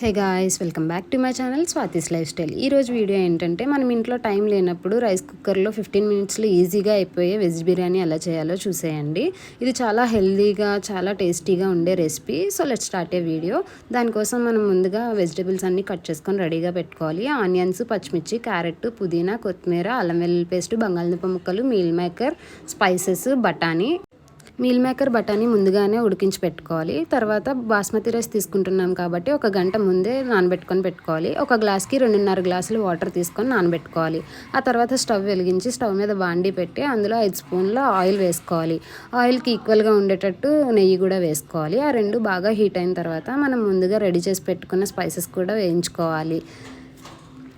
Hey guys welcome back to my channel Swathi's lifestyle ఈరోజు video ఏంటంటే మనం ఇంట్లో టైం లేనప్పుడు రైస్ కుక్కర్లో ఫిఫ్టీన్ మినిట్స్లో ఈజీగా అయిపోయే వెజ్ బిర్యానీ ఎలా చేయాలో చూసేయండి. ఇది చాలా హెల్దీగా చాలా టేస్టీగా ఉండే recipe so let start a video దానికోసం మనం ముందుగా వెజిటేబుల్స్ అన్నీ కట్ చేసుకొని రెడీగా పెట్టుకోవాలి. ఆనియన్స్ పచ్చిమిర్చి క్యారెట్ పుదీనా కొత్తిమీర అల్లం వెల్లుల్లి పేస్ట్ బంగాళదుంప ముక్కలు మీల్ మేకర్ స్పైసెస్ బఠానీ. మీల్ మేకర్ బఠానీ ముందుగానే ఉడికించి పెట్టుకోవాలి. తర్వాత బాస్మతి రైస్ తీసుకుంటున్నాం కాబట్టి ఒక గంట ముందే నానబెట్టుకొని పెట్టుకోవాలి. ఒక గ్లాస్కి రెండున్నర గ్లాసులు వాటర్ తీసుకొని నానబెట్టుకోవాలి. ఆ తర్వాత స్టవ్ వెలిగించి స్టవ్ మీద బాండీ పెట్టి అందులో ఐదు స్పూన్ల ఆయిల్ వేసుకోవాలి. ఆయిల్కి ఈక్వల్గా ఉండేటట్టు నెయ్యి కూడా వేసుకోవాలి. ఆ రెండు బాగా హీట్ అయిన తర్వాత మనం ముందుగా రెడీ చేసి పెట్టుకున్న స్పైసెస్ కూడా వేయించుకోవాలి.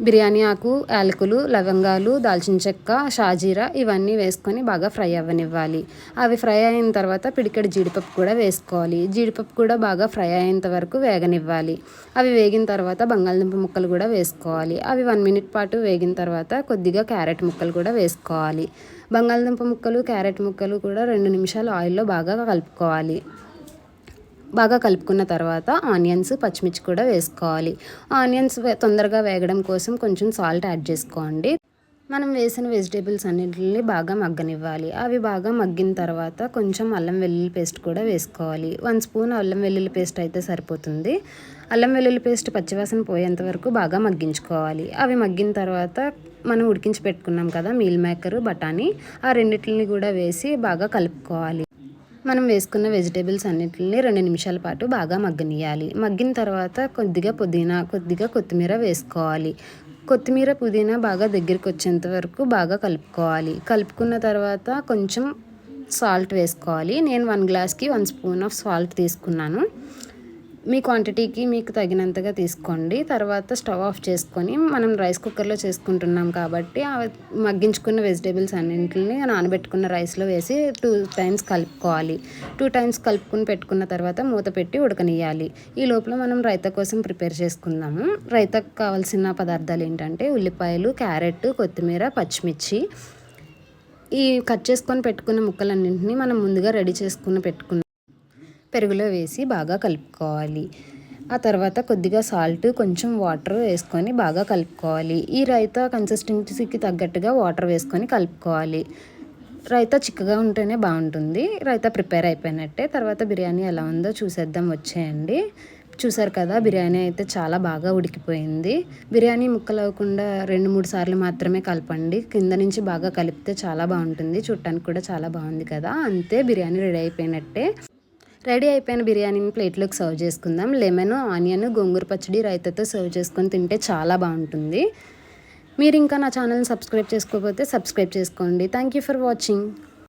బిర్యానీ ఆకు యాలకులు లవంగాలు దాల్చిన చెక్క షాజీరా ఇవన్నీ వేసుకొని బాగా ఫ్రై అవ్వనివ్వాలి. అవి ఫ్రై అయిన తర్వాత పిడికెడు జీడిపప్పు కూడా వేసుకోవాలి. జీడిపప్పు కూడా బాగా ఫ్రై అయ్యేంత వరకు వేగనివ్వాలి. అవి వేగిన తర్వాత బంగాళదుంప ముక్కలు కూడా వేసుకోవాలి. అవి వన్ మినిట్ పాటు వేగిన తర్వాత కొద్దిగా క్యారెట్ ముక్కలు కూడా వేసుకోవాలి. బంగాళదుంప ముక్కలు క్యారెట్ ముక్కలు కూడా రెండు నిమిషాలు ఆయిల్లో బాగా కలుపుకోవాలి. బాగా కలుపుకున్న తర్వాత ఆనియన్స్ పచ్చిమిర్చి కూడా వేసుకోవాలి. ఆనియన్స్ తొందరగా వేగడం కోసం కొంచెం సాల్ట్ యాడ్ చేసుకోండి. మనం వేసిన వెజిటేబుల్స్ అన్నింటిని బాగా మగ్గనివ్వాలి. అవి బాగా మగ్గిన తర్వాత కొంచెం అల్లం వెల్లుల్లి పేస్ట్ కూడా వేసుకోవాలి. వన్ స్పూన్ అల్లం వెల్లుల్లి పేస్ట్ అయితే సరిపోతుంది. అల్లం వెల్లుల్లి పేస్ట్ పచ్చివాసన పోయేంత వరకు బాగా మగ్గించుకోవాలి. అవి మగ్గిన తర్వాత మనం ఉడికించి పెట్టుకున్నాం కదా మీల్ మేకరు బఠానీ ఆ రెండింటిని కూడా వేసి బాగా కలుపుకోవాలి. మనం వేసుకున్న వెజిటేబుల్స్ అన్నిటిని రెండు నిమిషాల పాటు బాగా మగ్గనియాలి మగ్గిన తర్వాత కొద్దిగా పుదీనా కొద్దిగా కొత్తిమీర వేసుకోవాలి. కొత్తిమీర పుదీనా బాగా దగ్గరికి వచ్చేంత వరకు బాగా కలుపుకోవాలి. కలుపుకున్న తర్వాత కొంచెం సాల్ట్ వేసుకోవాలి. నేను వన్ గ్లాస్కి వన్ స్పూన్ ఆఫ్ సాల్ట్ తీసుకున్నాను. మీ క్వాంటిటీకి మీకు తగినంతగా తీసుకోండి. తర్వాత స్టవ్ ఆఫ్ చేసుకొని మనం రైస్ కుక్కర్లో చేసుకుంటున్నాం కాబట్టి మగ్గించుకున్న వెజిటేబుల్స్ అన్నింటిని నానబెట్టుకున్న రైస్లో వేసి టూ టైమ్స్ కలుపుకోవాలి. టూ టైమ్స్ కలుపుకుని పెట్టుకున్న తర్వాత మూత పెట్టి ఉడకనియాలి ఈ లోపల మనం రైత కోసం ప్రిపేర్ చేసుకుందాము. రైతకు కావాల్సిన పదార్థాలు ఏంటంటే ఉల్లిపాయలు క్యారెట్ కొత్తిమీర పచ్చిమిర్చి. ఈ కట్ చేసుకొని పెట్టుకున్న ముక్కలన్నింటినీ మనం ముందుగా రెడీ చేసుకుని పెట్టుకున్నాం పెరుగులో వేసి బాగా కలుపుకోవాలి. ఆ తర్వాత కొద్దిగా సాల్ట్ కొంచెం వాటర్ వేసుకొని బాగా కలుపుకోవాలి. ఈ రైతా కన్సిస్టెన్సీకి తగ్గట్టుగా వాటర్ వేసుకొని కలుపుకోవాలి. రైతా చిక్కగా ఉంటేనే బాగుంటుంది. రైతా ప్రిపేర్ అయిపోయినట్టే. తర్వాత బిర్యానీ ఎలా ఉందో చూసేద్దాం వచ్చేయండి. చూసారు కదా బిర్యానీ అయితే చాలా బాగా ఉడికిపోయింది. బిర్యానీ ముక్కలు అవ్వకుండా రెండు మూడు సార్లు మాత్రమే కలపండి. కింద నుంచి బాగా కలిపితే చాలా బాగుంటుంది. చూడటానికి కూడా చాలా బాగుంది కదా. అంతే బిర్యానీ రెడీ అయిపోయినట్టే. రెడీ అయిపోయిన బిర్యానీని ప్లేట్లోకి సర్వ్ చేసుకుందాం. లెమన్ ఆనియన్ గోంగూర పచ్చడి రైతాతో సర్వ్ చేసుకొని తింటే చాలా బాగుంటుంది. మీరు ఇంకా నా ఛానల్ని సబ్స్క్రైబ్ చేసుకోకపోతే సబ్స్క్రైబ్ చేసుకోండి. Thank you for watching